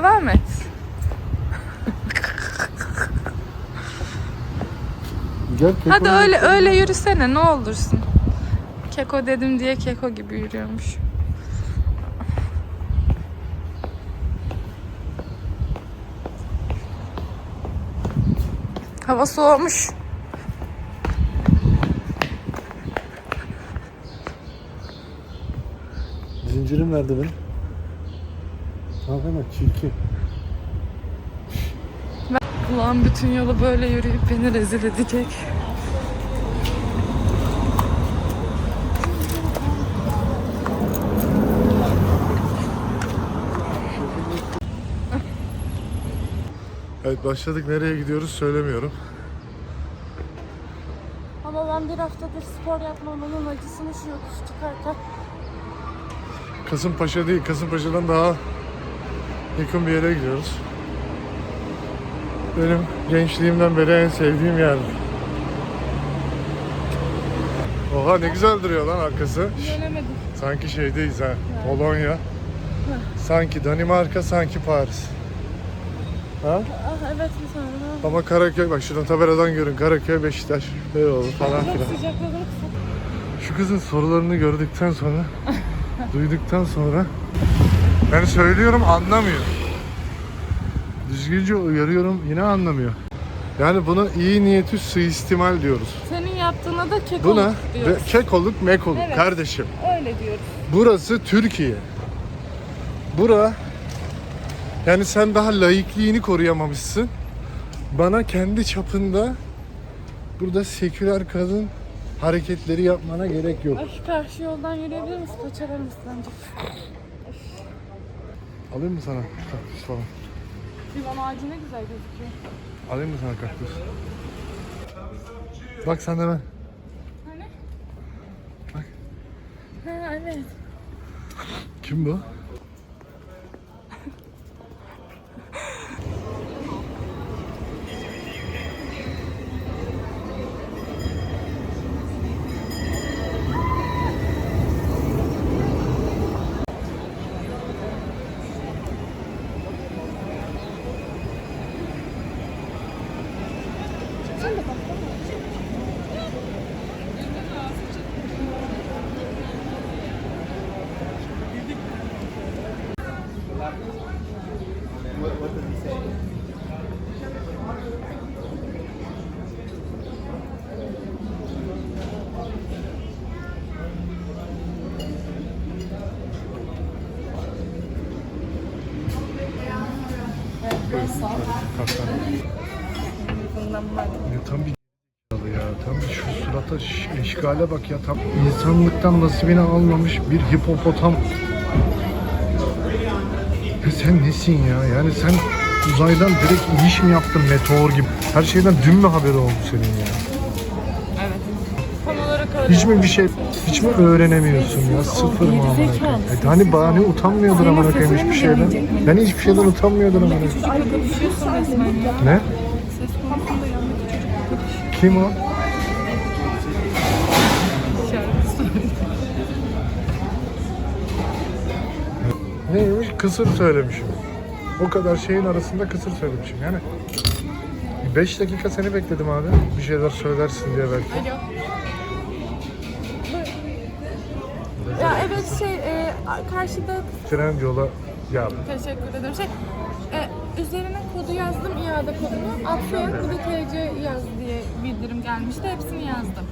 devam et. Gel Hadi öyle öyle yürüsene ne olursun. Keko dedim diye keko gibi yürüyormuş. Hava soğumuş. Zincirim nerede benim? Yapayım çirkin. Ulan bütün yolu böyle yürüyüp beni rezil edecek. Evet başladık. Nereye gidiyoruz söylemiyorum. Ama ben bir haftadır spor yapmamanın acısını şu yokuş çıkarken Kasımpaşa değil. Kasımpaşa'dan daha yakın bir yere gidiyoruz. Benim gençliğimden beri en sevdiğim yer. Oha ne güzel duruyor lan arkası. Göremedim. Sanki şeydeyiz ha. Polonya. Sanki Danimarka, sanki Paris. Ha? ah evet bir tane Ama Karaköy, bak şuradan tabeladan görün. Karaköy, Beşiktaş, Beyoğlu falan filan. sıcakladım. Şu kızın sorularını gördükten sonra, duyduktan sonra ben söylüyorum anlamıyor. Düzgünce uyarıyorum yine anlamıyor. Yani buna iyi niyeti suistimal diyoruz. Senin yaptığına da keko Buna diyoruz. kekoluk mekoluk Evet. kardeşim. Öyle diyoruz. Burası Türkiye. Bura yani sen daha laikliğini koruyamamışsın. Bana kendi çapında burada seküler kadın hareketleri yapmana gerek yok. Ay karşı yoldan yürüyebilir misin? Paçalarım ıslanacak. Alayım mı sana kaktüs falan? Divan ağacı ne güzel gözüküyor. Alayım mı sana kaktüs? Bak sen de ben. Ha evet. Kim bu? Kalk Ya tam bir ya. Tam bir şu surata eşkale bak ya. Tam insanlıktan nasibini almamış bir hipopotam. Ya sen nesin ya? Yani sen uzaydan direkt iş mi yaptın meteor gibi? Her şeyden dün mü haberi oldu senin ya? Tam olarak öyle. Hiç mi bir şey, hiç mi öğrenemiyorsun ya? Sıfır mı amına koyayım? E, hani bahane utanmıyordur amına koyayım hiçbir şeyden. Ben hiçbir şeyden utanmıyordur amına koyayım. Konuşuyorsun resmen ya. Ne? Ses konusunda Kim o? Kısır söylemişim. O kadar şeyin arasında kısır söylemişim. Yani 5 dakika seni bekledim abi. Bir şeyler söylersin diye belki. Alo. Ya evet şey e, karşıda Tren yola ya teşekkür ederim. Şey e, üzerine kodu yazdım iade kodunu. Bir de TC yaz diye bildirim gelmişti. Hepsini yazdım.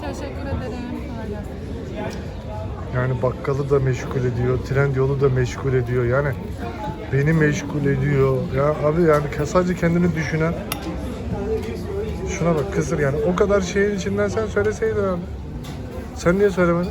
Teşekkür ederim. Kolay gelsin. Yani bakkalı da meşgul ediyor, tren yolu da meşgul ediyor. Yani beni meşgul ediyor. Ya abi yani sadece kendini düşünen Şuna bak kısır yani. O kadar şeyin içinden sen söyleseydin abi. Sen niye söylemedin?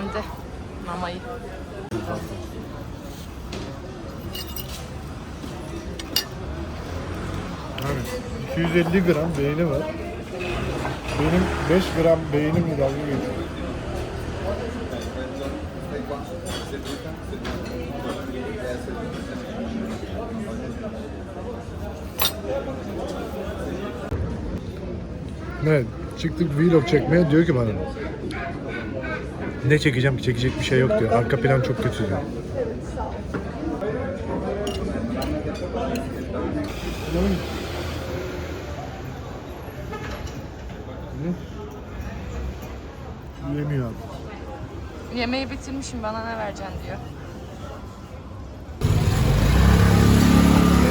beğendi mamayı. Abi 250 gram beyni var. Benim 5 gram beynimle dalga geçiyor. Evet, çıktık vlog çekmeye diyor ki bana ne çekeceğim ki çekecek bir şey yok diyor. Arka plan çok kötü diyor. Yemiyor abi. Yemeği bitirmişim bana ne vereceksin diyor.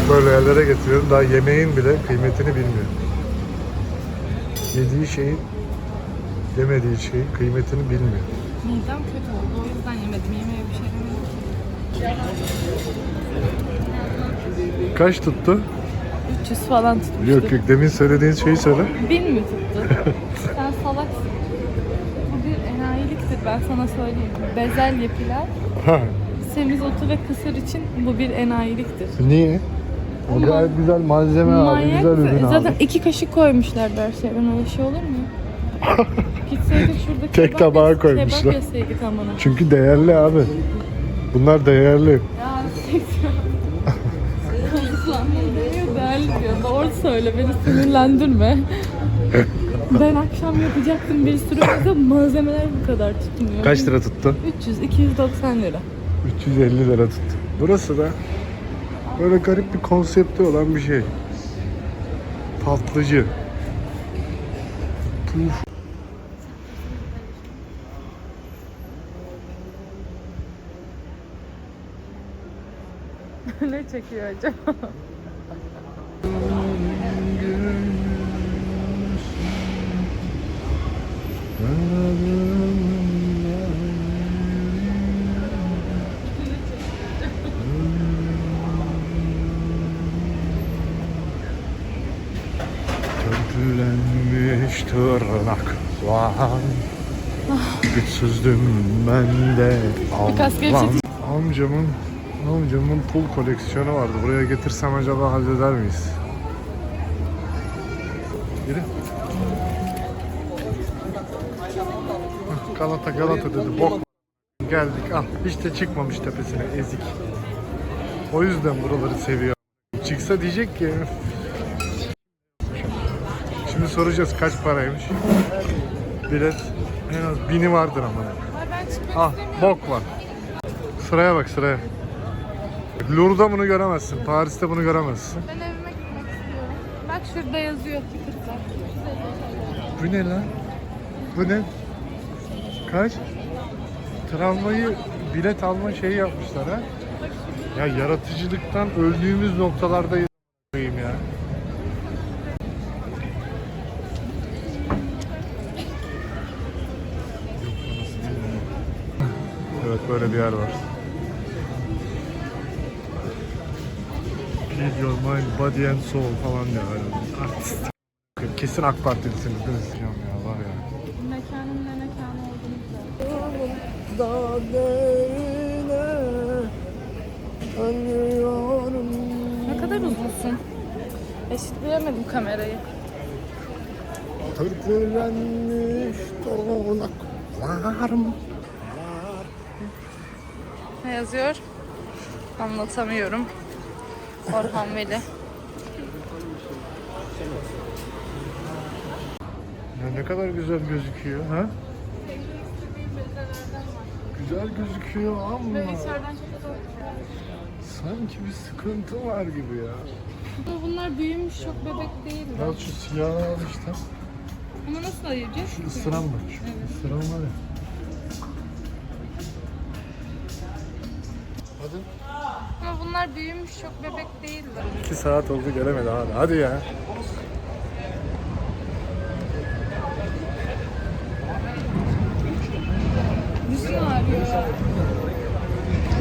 Böyle yerlere getiriyorum. Daha yemeğin bile kıymetini bilmiyor. Yediği şeyin yemediği şeyin kıymetini bilmiyor. Midem kötü oldu. O yüzden yemedim. Yemeğe bir şey demedim. Kaç tuttu? 300 falan tutmuştu. Yok yok demin söylediğin şeyi söyle. Bin mi tuttu? Sen salaksın. Bu bir enayiliktir ben sana söyleyeyim. Bezelye pilav, Ha, semizotu ve kısır için bu bir enayiliktir. niye? O gayet güzel malzeme abi, güzel ürün Zaten abi. iki kaşık koymuşlar her şeyden öyle şey olur mu? Gitseydik Tek kebap tabağa yeseydik- koymuşlar. Kebap yeseydik amına. Çünkü değerli abi. Bunlar değerli. Ya siktir. Değerli diyor. Doğru söyle, beni sinirlendirme. ben akşam yapacaktım bir sürü fazla malzemeler bu kadar tutmuyor. Kaç lira tuttu? 300, 290 lira. 350 lira tuttu. Burası da böyle garip bir konsepti olan bir şey. Tatlıcı. Puf. ne çekiyor acaba? Törpülenmiş tırnaklar Güçsüzdüm ben de. Amcamın Amcamın pul koleksiyonu vardı. Buraya getirsem acaba halleder miyiz? Hah, Galata Galata dedi. Bok geldik. Al. Hiç de çıkmamış tepesine ezik. O yüzden buraları seviyor. Çıksa diyecek ki Şimdi soracağız kaç paraymış. Bilet en az bini vardır ama. Ah bok var. Sıraya bak sıraya. Louvre'da bunu göremezsin. Paris'te bunu göremezsin. Ben evime gitmek istiyorum. Bak şurada yazıyor tıkırtlar. Bu ne lan? Bu ne? Kaç? Tramvayı bilet alma şeyi yapmışlar ha. Ya yaratıcılıktan öldüğümüz noktalardayız ya. Evet böyle bir yer var. Feed your mind, body and soul falan diyor öyle. Artist. Kesin AK Partilisiniz değil mi? Sıcağım ya var ya. Mekanın ne mekanı olduğunu söyle. Ne kadar uzunsun. Eşitleyemedim kamerayı. Törpülenmiş donaklarım. Ne yazıyor? Anlatamıyorum. Orhan Veli. Ya ne kadar güzel gözüküyor ha? Güzel gözüküyor ama sanki bir sıkıntı var gibi ya. Bunlar büyümüş çok bebek değil. Ya şu siyah al işte. Ama nasıl ayıracağız? Şu ısıran bak. Şu ısıran var ya. Ama bunlar büyümüş çok bebek değiller. 2 saat oldu gelemedi hadi. Hadi ya. Dizim ağrıyor.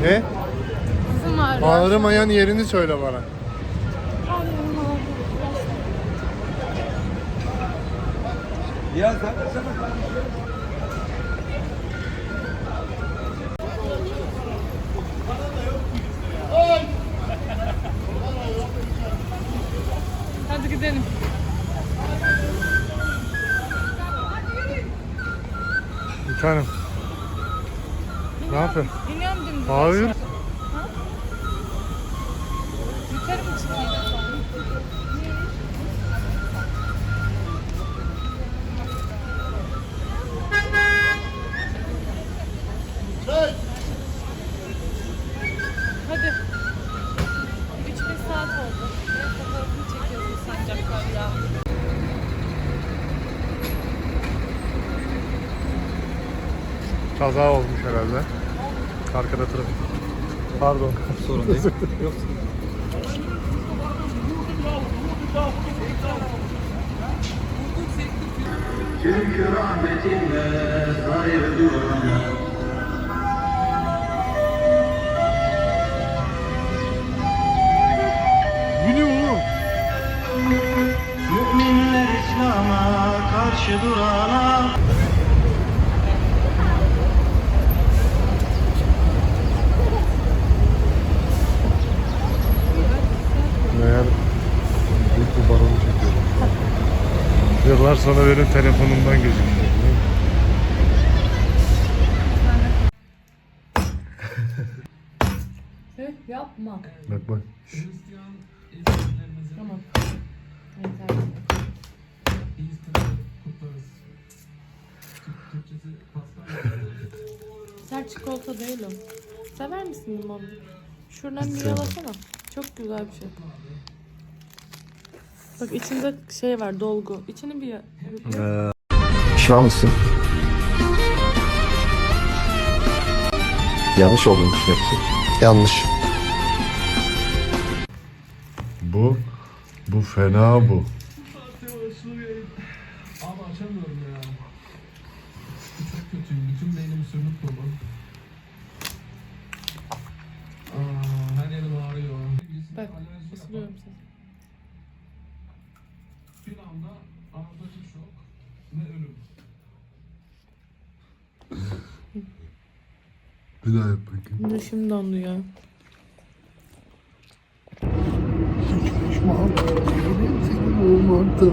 Ne? Dizim ağrıyor. Ağrımayan yerini söyle bana. Ya sen Hadi gidelim. Bir tanem. Ne yapıyorsun? İniyorum dümdüz. Hayır. aşağı. Kaza olmuş herhalde. Arkada trafik. Pardon. Sorun değil. Yok. Çünkü rahmetinle oğlum? Müminler İslam'a karşı durana Meğer büyük bir baronu çekiyorum. Yıllar sonra benim telefonumdan gözüküyor. Yapma. Bak bak. Tamam. Sert çikolata değil o. Sever misin limonu? Şuradan bir yalasana. Çok güzel bir şey. Bak içinde şey var dolgu. İçini bir ya- Pişman mısın? Yanlış olduğunu düşünüyorsun. Yanlış. Bu, bu fena bu. Abi açamıyorum ya. Çok kötüyüm. Bütün beynim sürünüp dolu. Bir daha yap bakayım. Dişim dondu ya. Pişman. Benim senin olmaktan.